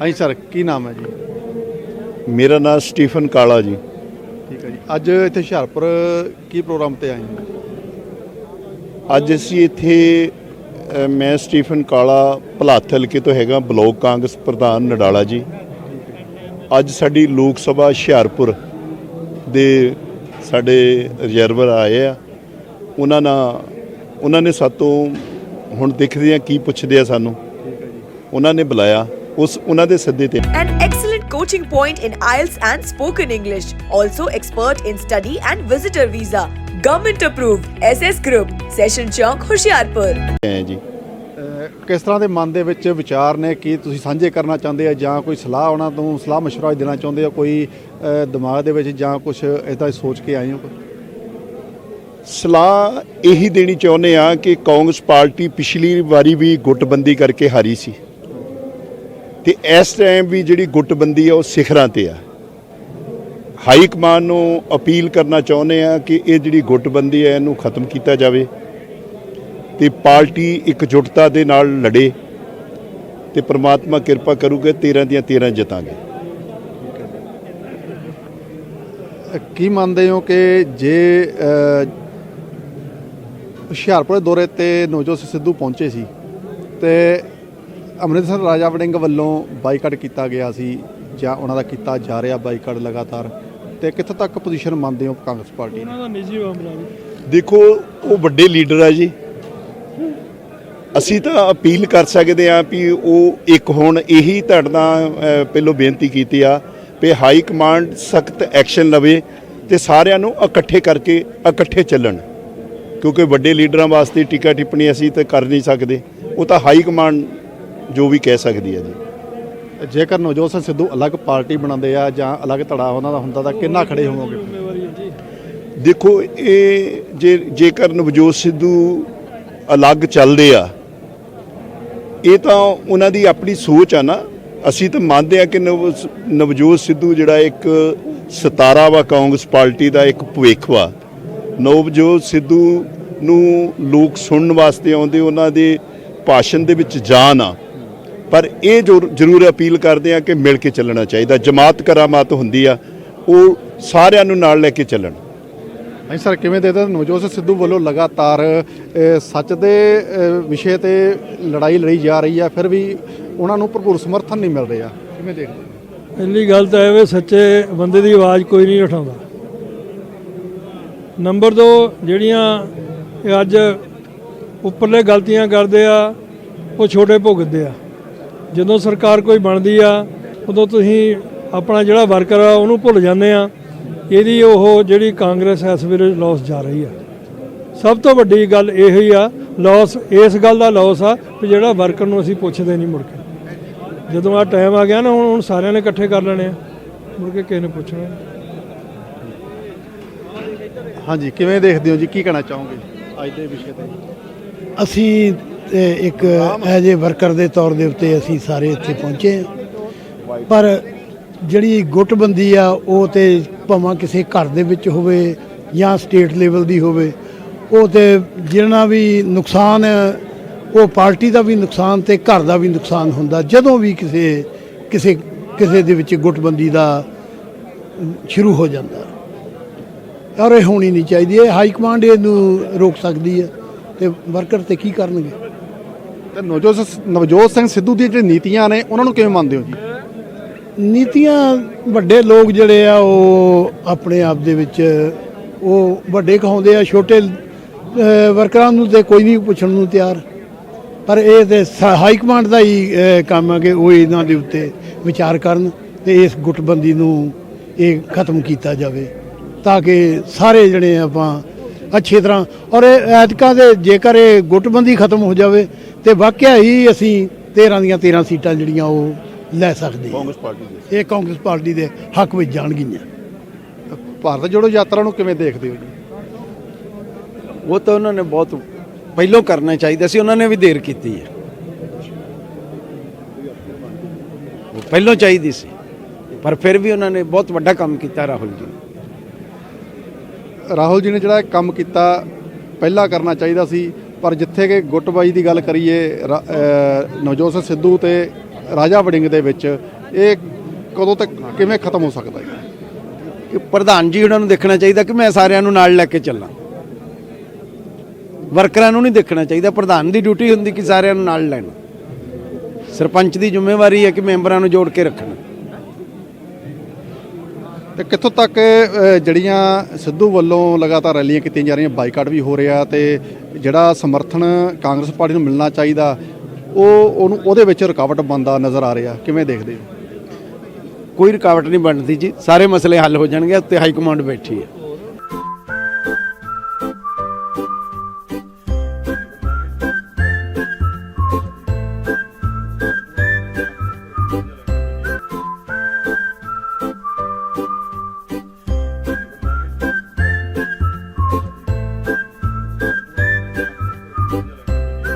ਹਾਂਜੀ ਸਰ ਕੀ ਨਾਮ ਹੈ ਜੀ? ਮੇਰਾ ਨਾਮ ਸਟੀਫਨ ਕਾਲਾ ਜੀ। ਠੀਕ ਹੈ ਜੀ। ਅੱਜ ਇੱਥੇ ਹੁਸ਼ਿਆਰਪੁਰ ਕੀ ਪ੍ਰੋਗਰਾਮ ਤੇ ਆਏ ਹੋ? ਅੱਜ ਅਸੀਂ ਇੱਥੇ ਅ, ਮੈਂ ਸਟੀਫਨ ਕਾਲਾ ਭਲਾਥ ਹਲਕੇ ਤੋਂ ਹੈਗਾ ਬਲਾਕ ਕਾਂਗਰਸ ਪ੍ਰਧਾਨ ਨਡਾਲਾ ਜੀ। ਅੱਜ ਸਾਡੀ ਲੋਕ ਸਭਾ ਹੁਸ਼ਿਆਰਪੁਰ ਦੇ ਸਾਡੇ ਰਿਜ਼ਰਵਰ ਆਏ ਆ। ਉਹਨਾਂ ਨਾਲ ਉਹਨਾਂ ਨੇ ਸਾਤੋਂ ਹੁਣ ਦੇਖਦੇ ਆ ਕੀ ਪੁੱਛਦੇ ਆ ਸਾਨੂੰ। ਉਹਨਾਂ ਨੇ ਬੁਲਾਇਆ। ਉਸ ਉਹਨਾਂ ਦੇ ਸੱਦੇ ਤੇ An excellent coaching point in IELTS and spoken English. Also expert in study and visitor visa. Government approved. SS Group. Session Chowk, Hoshiarpur. ਆਏ ਜੀ ਅਹ ਕਿਸ ਤਰ੍ਹਾਂ ਦੇ ਮਨ ਦੇ ਵਿੱਚ ਵਿਚਾਰ ਨੇ ਕੀ ਤੁਸੀਂ ਸਾਂਝੇ ਕਰਨਾ ਚਾਹੁੰਦੇ ਆ ਜਾਂ ਕੋਈ ਸਲਾਹ ਉਹਨਾਂ ਤੋਂ ਸਲਾਹ ਮਸ਼ਵਰਾ ਦੇਣਾ ਚਾਹੁੰਦੇ ਆ ਕੋਈ ਅਹ ਦਿਮਾਗ ਦੇ ਵਿੱਚ ਜਾਂ ਕੁਝ ਇਦਾਂ ਸੋਚ ਕੇ ਆਏ ਹੋ ਸਲਾਹ ਇਹੀ ਦੇਣੀ ਚਾਹੁੰਦੇ ਆ ਕਿ ਕਾਂਗਰਸ ਪਾਰਟੀ ਪਿਛਲੀ ਵਾਰੀ ਵੀ ਗੁੱਟਬੰਦੀ ਕਰਕੇ ਹਾਰੀ ਸੀ ਤੇ ਇਸ ਟਾਈਮ ਵੀ ਜਿਹੜੀ ਗੁੱਟਬੰਦੀ ਆ, ਉਹ ਸਿਖਰਾਂ ਤੇ ਆ। ਹਾਈ ਕਮਾਨ ਨੂੰ ਅਪੀਲ ਕਰਨਾ ਚਾਹੁੰਦੇ ਆ ਕਿ ਇਹ ਜਿਹੜੀ ਗੁੱਟਬੰਦੀ ਹੈ ਇਹਨੂੰ ਖਤਮ ਕੀਤਾ ਜਾਵੇ ਤੇ ਪਾਰਟੀ ਇਕਜੁੱਟਤਾ ਦੇ ਨਾਲ ਲੜੇ ਤੇ ਪ੍ਰਮਾਤਮਾ ਕਿਰਪਾ ਕਰੂਗਾ 13 ਦੀਆਂ 13 ਜਿੱਤਾਂਗੇ। ਕੀ ਮੰਨਦੇ ਹੋ ਕਿ ਜੇ ਹੁਸ਼ਿਆਰਪੁਰ ਦੌਰੇ ਤੇ ਨਵਜੋਤ ਸਿੱਧੂ ਪਹੁੰਚੇ ਸੀ ਤੇ ਅੰਮ੍ਰਿਤਸਰ ਰਾਜਾ ਵੜਿੰਗ ਵੱਲੋਂ ਬਾਈਕਾਟ ਕੀਤਾ ਗਿਆ ਸੀ ਜਾਂ ਉਹਨਾਂ ਦਾ ਕੀਤਾ ਜਾ ਰਿਹਾ ਬਾਈਕਾਟ ਲਗਾਤਾਰ ਤੇ ਕਿੱਥੇ ਤੱਕ ਪੋਜੀਸ਼ਨ ਮੰਨਦੇ ਹੋ ਕਾਂਗਰਸ ਪਾਰਟੀ ਦੀ ਉਹਨਾਂ ਦਾ ਨਿੱਜੀ ਮਾਮਲਾ ਵੀ ਦੇਖੋ ਉਹ ਵੱਡੇ ਲੀਡਰ ਆ ਜੀ। ਅਸੀਂ ਤਾਂ ਅਪੀਲ ਕਰ ਸਕਦੇ ਆ ਵੀ ਉਹ ਇੱਕ ਹੁਣ ਇਹੀ ਤੁਹਾਡਾ ਪਹਿਲੋਂ ਬੇਨਤੀ ਕੀਤੀ ਆ ਵੀ ਹਾਈ ਕਮਾਂਡ ਸਖਤ ਐਕਸ਼ਨ ਲਵੇ ਤੇ ਸਾਰਿਆਂ ਨੂੰ ਇਕੱਠੇ ਕਰਕੇ ਇਕੱਠੇ ਚੱਲਣ। ਕਿਉਂਕਿ ਵੱਡੇ ਲੀਡਰਾਂ ਵਾਸਤੇ ਟੀਕਾ ਟਿੱਪਣੀ ਅਸੀਂ ਤਾਂ ਕਰ ਨਹੀਂ ਸਕਦੇ। ਉਹ ਤਾਂ ਹਾਈ ਕਮਾਂਡ ਜੋ ਵੀ ਕਹਿ ਸਕਦੀ ਹੈ ਜੀ। ਜੇਕਰ ਨਵਜੋਤ ਸਿੰਘ ਸਿੱਧੂ ਅਲੱਗ ਪਾਰਟੀ ਬਣਾਉਂਦੇ ਆ ਜਾਂ ਅਲੱਗ ਧੜਾ ਉਹਨਾਂ ਦਾ ਹੁੰਦਾ ਤਾਂ ਕਿੰਨਾ ਖੜੇ ਹੋਵੋਗੇ? ਦੇਖੋ ਇਹ ਜੇ ਜੇਕਰ ਨਵਜੋਤ ਸਿੱਧੂ ਅਲੱਗ ਚੱਲਦੇ ਆ ਇਹ ਤਾਂ ਉਹਨਾਂ ਦੀ ਆਪਣੀ ਸੋਚ ਆ ਨਾ। ਅਸੀਂ ਤਾਂ ਮੰਨਦੇ ਆ ਕਿ ਨਵ- ਨਵਜੋਤ ਸਿੱਧੂ ਜਿਹੜਾ ਇੱਕ ਸਤਾਰਾ ਵਾ ਕਾਂਗਰਸ ਪਾਰਟੀ ਦਾ ਇੱਕ ਭਵਿੱਖ ਵਾ। ਨਵਜੋਤ ਸਿੱਧੂ ਨੂੰ ਲੋਕ ਸੁਣਨ ਵਾਸਤੇ ਆਉਂਦੇ ਉਹਨਾਂ ਦੇ ਭਾਸ਼ਣ ਦੇ ਵਿੱਚ ਜਾਨ ਆ। ਪਰ ਇਹ ਜੋ ਜ਼ਰੂਰ ਅਪੀਲ ਕਰਦੇ ਆ ਕਿ ਮਿਲ ਕੇ ਚੱਲਣਾ ਚਾਹੀਦਾ ਜਮਾਤ ਕਰਾਮਾਤ ਹੁੰਦੀ ਆ ਉਹ ਸਾਰਿਆਂ ਨੂੰ ਨਾਲ ਲੈ ਕੇ ਚੱਲਣ। ਹਾਂਜੀ ਸਰ ਕਿਵੇਂ ਦੇਖਦੇ ਹੋ? ਨਵਜੋਤ ਸਿੰਘ ਸਿੱਧੂ ਵੱਲੋਂ ਲਗਾਤਾਰ ਸੱਚ ਦੇ ਵਿਸ਼ੇ ਤੇ ਲੜਾਈ ਲੜੀ ਜਾ ਰਹੀ ਆ ਫਿਰ ਵੀ ਉਹਨਾਂ ਨੂੰ ਭਰਪੂਰ ਸਮਰਥਨ ਨਹੀਂ ਮਿਲ ਰਿਹਾ। ਕਿਵੇਂ ਦੇਖਦੇ? ਪਹਿਲੀ ਗੱਲ ਤਾਂ ਇਹ ਵੇ ਸੱਚੇ ਬੰਦੇ ਦੀ ਆਵਾਜ਼ ਕੋਈ ਨਹੀਂ ਉਠਾਉਂਦਾ। ਨੰਬਰ 2 ਜਿਹੜੀਆਂ ਅੱਜ ਉੱਪਰਲੇ ਗਲਤੀਆਂ ਕਰਦੇ ਆ ਉਹ ਛੋਟੇ ਭੁਗਤਦੇ ਆ। ਜਦੋਂ ਸਰਕਾਰ ਕੋਈ ਬਣਦੀ ਆ ਉਦੋਂ ਤੁਸੀਂ ਆਪਣਾ ਜਿਹੜਾ ਵਰਕਰ ਆ ਉਹਨੂੰ ਭੁੱਲ ਜਾਂਦੇ ਆ। ਇਹਦੀ ਉਹ ਜਿਹੜੀ ਕਾਂਗਰਸ ਇਸ ਵੇਲੇ ਲਾਸ ਜਾ ਰਹੀ ਆ। ਸਭ ਤੋਂ ਵੱਡੀ ਗੱਲ ਇਹ ਹੀ ਆ ਲਾਸ ਇਸ ਗੱਲ ਦਾ ਲਾਸ ਆ ਵੀ ਜਿਹੜਾ ਵਰਕਰ ਨੂੰ ਅਸੀਂ ਪੁੱਛਦੇ ਨਹੀਂ ਮੁੜ ਕੇ। ਜਦੋਂ ਆ ਟਾਈਮ ਆ ਗਿਆ ਨਾ ਹੁਣ ਹੁਣ ਸਾਰਿਆਂ ਨੇ ਇਕੱਠੇ ਕਰ ਲੈਣੇ ਆ। ਮੁੜ ਕੇ ਕਿਸੇ ਨੇ ਪੁੱਛਣਾ। ਹਾਂਜੀ ਕਿਵੇਂ ਦੇਖਦੇ ਹੋ ਜੀ? ਕੀ ਕਹਿਣਾ ਚਾਹੋਗੇ ਅੱਜ ਦੇ ਵਿਸ਼ੇ ਤੇ? ਅਸੀਂ ਤੇ ਇੱਕ ਐਜ ਏ ਵਰਕਰ ਦੇ ਤੌਰ ਦੇ ਉੱਤੇ ਅਸੀਂ ਸਾਰੇ ਇੱਥੇ ਪਹੁੰਚੇ ਹਾਂ। ਪਰ ਜਿਹੜੀ ਗੁੱਟਬੰਦੀ ਆ ਉਹ ਤੇ ਭਾਵੇਂ ਕਿਸੇ ਘਰ ਦੇ ਵਿੱਚ ਹੋਵੇ ਜਾਂ ਸਟੇਟ ਲੈਵਲ ਦੀ ਹੋਵੇ ਉਹ ਤੇ ਜਿਹੜਾ ਵੀ ਨੁਕਸਾਨ ਹੈ, ਉਹ ਪਾਰਟੀ ਦਾ ਵੀ ਨੁਕਸਾਨ ਤੇ ਘਰ ਦਾ ਵੀ ਨੁਕਸਾਨ ਹੁੰਦਾ। ਜਦੋਂ ਵੀ ਕਿਸੇ ਕਿਸੇ ਕਿਸੇ ਦੇ ਵਿੱਚ ਗੁੱਟਬੰਦੀ ਦਾ ਸ਼ੁਰੂ ਹੋ ਜਾਂਦਾ। ਔਰ ਇਹ ਹੋਣੀ ਨਹੀਂ ਚਾਹੀਦੀ। ਇਹ ਹਾਈ ਕਮਾਂਡ ਇਹਨੂੰ ਰੋਕ ਸਕਦੀ ਹੈ। ਤੇ ਵਰਕਰ ਤੇ ਕੀ ਕਰਨਗੇ? ਤੇ ਨਵਜੋਤ ਨਵਜੋਤ ਸਿੰਘ ਸਿੱਧੂ ਦੀ ਜਿਹੜੀ ਨੀਤੀਆਂ ਨੇ, ਉਹਨਾਂ ਨੂੰ ਕਿਵੇਂ ਮੰਨਦੇ ਹੋ ਜੀ? ਨੀਤੀਆਂ ਵੱਡੇ ਲੋਕ ਜਿਹੜੇ ਆ, ਉਹ ਆਪਣੇ ਆਪ ਦੇ ਵਿੱਚ, ਉਹ ਵੱਡੇ ਕਹਾਉਂਦੇ ਆ, ਛੋਟੇ ਵਰਕਰਾਂ ਨੂੰ ਤੇ ਕੋਈ ਨਹੀਂ ਪੁੱਛਣ ਨੂੰ ਤਿਆਰ। ਪਰ ਇਹ ਤੇ ਹਾਈ ਕਮਾਂਡ ਦਾ ਹੀ ਕੰਮ ਹੈ ਕਿ ਉਹ ਇਹਨਾਂ ਦੇ ਉੱਤੇ ਵਿਚਾਰ ਕਰਨ ਤੇ ਇਸ ਗੁੱਟਬੰਦੀ ਨੂੰ ਇਹ ਖਤਮ ਕੀਤਾ ਜਾਵੇ, ਤਾਂ ਕਿ ਸਾਰੇ ਜਿਹੜੇ ਆਪਾਂ ਅੱਛੀ ਤਰ੍ਹਾਂ ਔਰ ਇਹ ਐਤਕਾਂ ਦੇ ਜੇਕਰ ਇਹ ਗੁੱਟਬੰਦੀ ਖਤਮ ਹੋ ਜਾਵੇ ਤੇ ਵਾਕਿਆ ਹੀ ਅਸੀਂ 13 ਦੀਆਂ 13 ਸੀਟਾਂ ਜਿਹੜੀਆਂ ਉਹ ਲੈ ਸਕਦੇ ਹਾਂ। ਕਾਂਗਰਸ ਪਾਰਟੀ ਦੇ। ਇਹ ਕਾਂਗਰਸ ਪਾਰਟੀ ਦੇ ਹੱਕ ਵਿੱਚ ਜਾਣਗੀਆਂ। ਭਾਰਤ ਜੋੜੋ ਯਾਤਰਾ ਨੂੰ ਕਿਵੇਂ ਦੇਖਦੇ ਹੋ ਜੀ? ਉਹ ਤਾਂ ਉਹਨਾਂ ਨੇ ਬਹੁਤ ਪਹਿਲਾਂ ਕਰਨਾ ਚਾਹੀਦਾ ਸੀ ਉਹਨਾਂ ਨੇ ਵੀ ਦੇਰ ਕੀਤੀ ਹੈ। ਉਹ ਪਹਿਲਾਂ ਚਾਹੀਦੀ ਸੀ ਪਰ ਫਿਰ ਵੀ ਉਹਨਾਂ ਨੇ ਬਹੁਤ ਵੱਡਾ ਕੰਮ ਕੀਤਾ ਰਾਹੁਲ ਜੀ ਨੇ। ਰਾਹੁਲ ਜੀ ਨੇ ਜਿਹੜਾ ਇਹ ਕੰਮ ਕੀਤਾ ਪਹਿਲਾਂ ਕਰਨਾ ਚਾਹੀਦਾ ਸੀ ਪਰ ਜਿੱਥੇ ਕਿ ਗੁੱਟਬਾਜ਼ੀ ਦੀ ਗੱਲ ਕਰੀਏ, ਰਾ- ਨਵਜੋਤ ਸਿੰਘ ਸਿੱਧੂ ਤੇ ਰਾਜਾ ਵੜਿੰਗ ਦੇ ਵਿੱਚ ਇਹ ਕਦੋਂ ਤੱਕ ਕਿਵੇਂ ਖਤਮ ਹੋ ਸਕਦਾ ਹੈ? ਪ੍ਰਧਾਨ ਜੀ ਉਹਨਾਂ ਨੂੰ ਦੇਖਣਾ ਚਾਹੀਦਾ ਕਿ ਮੈਂ ਸਾਰਿਆਂ ਨੂੰ ਨਾਲ ਲੈ ਕੇ ਚੱਲਾਂ। ਵਰਕਰਾਂ ਨੂੰ ਨਹੀਂ ਦੇਖਣਾ ਚਾਹੀਦਾ, ਪ੍ਰਧਾਨ ਦੀ ਡਿਊਟੀ ਹੁੰਦੀ ਕਿ ਸਾਰਿਆਂ ਨੂੰ ਨਾਲ ਲੈਣਾ। ਸਰਪੰਚ ਦੀ ਜ਼ਿੰਮੇਵਾਰੀ ਹੈ ਕਿ ਮੈਂਬਰਾਂ ਨੂੰ ਜੋੜ ਕੇ ਰੱਖਣਾ। ਤੇ ਕਿੱਥੋਂ ਤੱਕ ਜਿਹੜੀਆਂ ਸਿੱਧੂ ਵੱਲੋਂ ਲਗਾਤਾਰ ਰੈਲੀਆਂ ਕੀਤੀਆਂ ਜਾ ਰਹੀਆਂ, ਬਾਈਕਾਟ ਵੀ ਹੋ ਰਿਹਾ ਤੇ ਜਿਹੜਾ ਸਮਰਥਨ ਕਾਂਗਰਸ ਪਾਰਟੀ ਨੂੰ ਮਿਲਣਾ ਚਾਹੀਦਾ, ਉਹ ਉਹਨੂੰ, ਉਹਦੇ ਵਿੱਚ ਰੁਕਾਵਟ ਬੰਦਾ ਨਜ਼ਰ ਆ ਰਿਹਾ। ਕਿਵੇਂ ਦੇਖਦੇ ਹੋ? ਕੋਈ ਰੁਕਾਵਟ ਨਹੀਂ ਬਣਦੀ ਜੀ। ਸਾਰੇ ਮਸਲੇ ਹੱਲ ਹੋ ਜਾਣਗੇ ਉੱਤੇ ਹਾਈ ਕਮਾਂਡ ਬੈਠੀ ਹੈ।